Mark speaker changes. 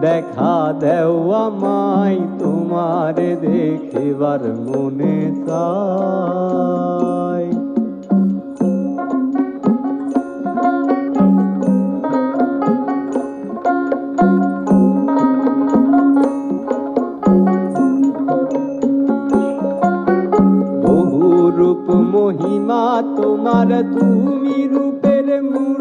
Speaker 1: দেখা দেও আমায় তোমারে দেখিবার মনে চাই। বহু রূপ মহিমা তোমার তুমি রূপের মূর